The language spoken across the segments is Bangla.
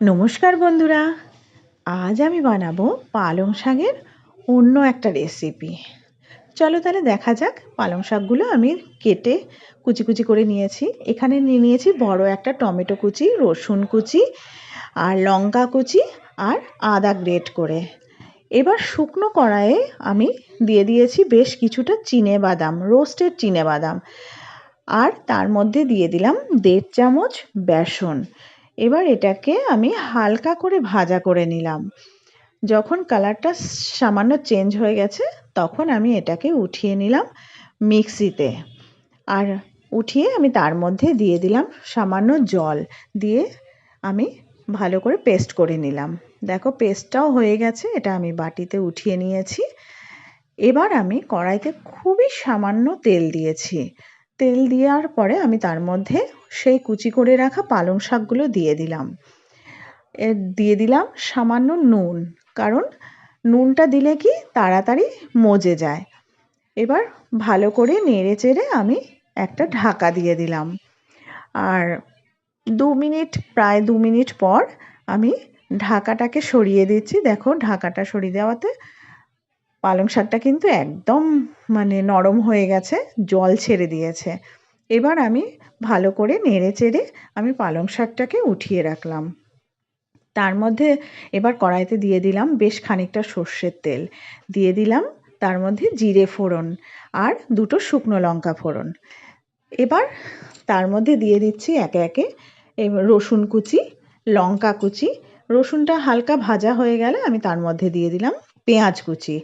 নমস্কার বন্ধুরা। আজ আমি বানাবো পালং শাকের অন্য একটা রেসিপি চলো তাহলে দেখা যাক পালং শাকগুলো আমি কেটে কুচি কুচি করে নিয়েছি। এখানে নিয়ে নিয়েছি বড় একটা টমেটো কুচি, রসুন কুচি, আর লঙ্কা কুচি, আর আদা গ্রেট করে। এবার শুকনো কড়াইয়ে আমি দিয়ে দিয়েছি বেশ কিছুটা চিনে বাদাম রোস্টেড চিনে বাদাম। আর তার মধ্যে দিয়ে দিলাম দেড় চামচ বেসন। এবার এটাকে আমি হালকা করে ভাজা করে নিলাম। যখন কালারটা সামান্য চেঞ্জ হয়ে গেছে, তখন আমি এটাকে উঠিয়ে নিলাম মিক্সিতে। আর উঠিয়ে আমি তার মধ্যে দিয়ে দিলাম সামান্য জল দিয়ে আমি ভালো করে পেস্ট করে নিলাম। দেখো পেস্টটাও হয়ে গেছে, এটা আমি বাটিতে উঠিয়ে নিয়েছি। এবার আমি কড়াইতে খুবই সামান্য তেল দিয়েছি। তেল দেওয়ার পরে আমি তার মধ্যে সেই কুচি করে রাখা পালং শাকগুলো দিয়ে দিলাম। দিয়ে দিলাম সামান্য নুন, কারণ নুনটা দিলে কি তাড়াতাড়ি মজে যায়। এবার ভালো করে নেড়ে চেড়ে আমি একটা ঢাকা দিয়ে দিলাম। আর দু মিনিট, প্রায় দু মিনিট পর আমি ঢাকাটাকে সরিয়ে দিচ্ছি। দেখো, ঢাকাটা সরিয়ে দেওয়াতে পালং শাকটা কিন্তু একদম মানে নরম হয়ে গেছে, জল ছেড়ে দিয়েছে। এবার আমি ভালো করে নেড়ে চেড়ে আমি পালং শাকটাকে উঠিয়ে রাখলাম। তার মধ্যে এবার কড়াইতে দিয়ে দিলাম বেশ খানিকটা সর্ষের তেল। দিয়ে দিলাম তার মধ্যে জিরে ফোড়ন আর দুটো শুকনো লঙ্কা ফোড়ন। এবার তার মধ্যে দিয়ে দিচ্ছি একে একে রসুন কুচি, লঙ্কা কুচি। রসুনটা হালকা ভাজা হয়ে গেলে আমি তার মধ্যে দিয়ে দিলাম পেঁয়াজ কুচি।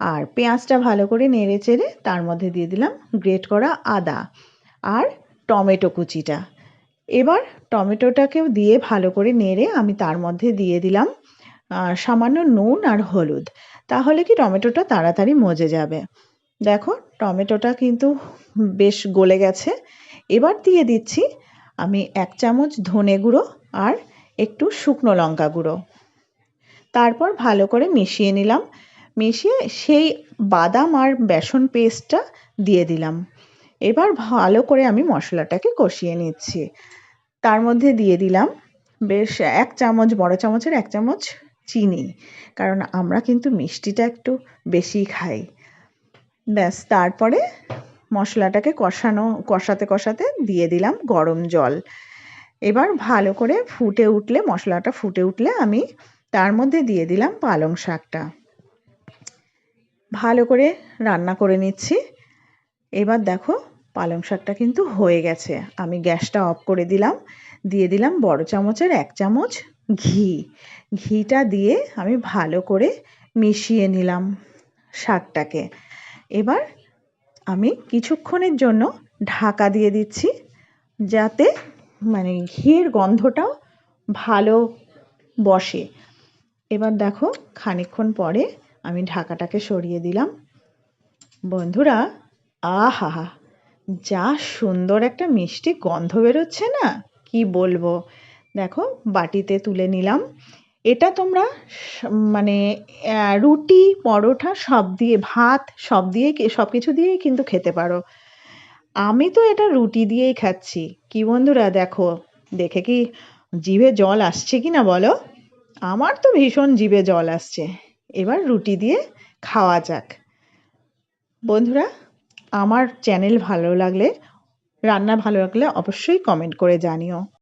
আর পেঁয়াজটা ভালো করে নেড়ে চেড়ে তার মধ্যে দিয়ে দিলাম গ্রেট করা আদা আর টমেটো কুচিটা। এবার টমেটোটাকেও দিয়ে ভালো করে নেড়ে আমি তার মধ্যে দিয়ে দিলাম সামান্য নুন আর হলুদ। তাহলে কি টমেটোটা তাড়াতাড়ি মজে যাবে? দেখো টমেটোটা কিন্তু বেশ গলে গেছে। এবার দিয়ে দিচ্ছি আমি এক চামচ ধনে গুঁড়ো আর একটু শুকনো লঙ্কা গুঁড়ো। তারপর ভালো করে মিশিয়ে নিলাম। মিশিয়ে সেই বাদাম আর বেসন পেস্টটা দিয়ে দিলাম। এবার ভালো করে আমি মশলাটাকে কষিয়ে নিচ্ছি। তার মধ্যে দিয়ে দিলাম বেশ এক চামচ, বড় চামচের এক চামচ চিনি, কারণ আমরা কিন্তু মিষ্টিটা একটু বেশি খাই। ব্যাস, তারপরে মশলাটাকে কষানো, কষাতে কষাতে দিয়ে দিলাম গরম জল। এবার ভালো করে ফুটে উঠলে, মশলাটা ফুটে উঠলে আমি তার মধ্যে দিয়ে দিলাম পালং শাকটা। ভালো করে রান্না করে নিচ্ছি। এবার দেখো পালং শাকটা কিন্তু হয়ে গেছে। আমি গ্যাসটা অফ করে দিলাম। দিয়ে দিলাম বড় চামচের এক চামচ ঘি। ঘিটা দিয়ে আমি ভালো করে মিশিয়ে নিলাম শাকটাকে। এবার আমি কিছুক্ষণের জন্য ঢাকা দিয়ে দিচ্ছি যাতে মানে ঘিয়ের গন্ধটাও ভালো বসে। এবার দেখো খানিক্ষণ পরে আমি ঢাকাটাকে সরিয়ে দিলাম। বন্ধুরা, আহা, যা সুন্দর একটা মিষ্টি গন্ধ বেরোচ্ছে না? কি বলব? দেখো, বাটিতে তুলে নিলাম। এটা তোমরা মানে রুটি, পরোটা সব দিয়ে, ভাত সব দিয়ে সব কিছু দিয়েই কিন্তু খেতে পারো। আমি তো এটা রুটি দিয়েই খাচ্ছি। কি বন্ধুরা, দেখো, দেখে কি জিভে জল আসছে কি না বলো? আমার তো ভীষণ জিভে জল আসছে। এবার রুটি দিয়ে খাওয়া যাক। বন্ধুরা, আমার চ্যানেল ভালো লাগলে, রান্না ভালো লাগলে অবশ্যই কমেন্ট করে জানিও।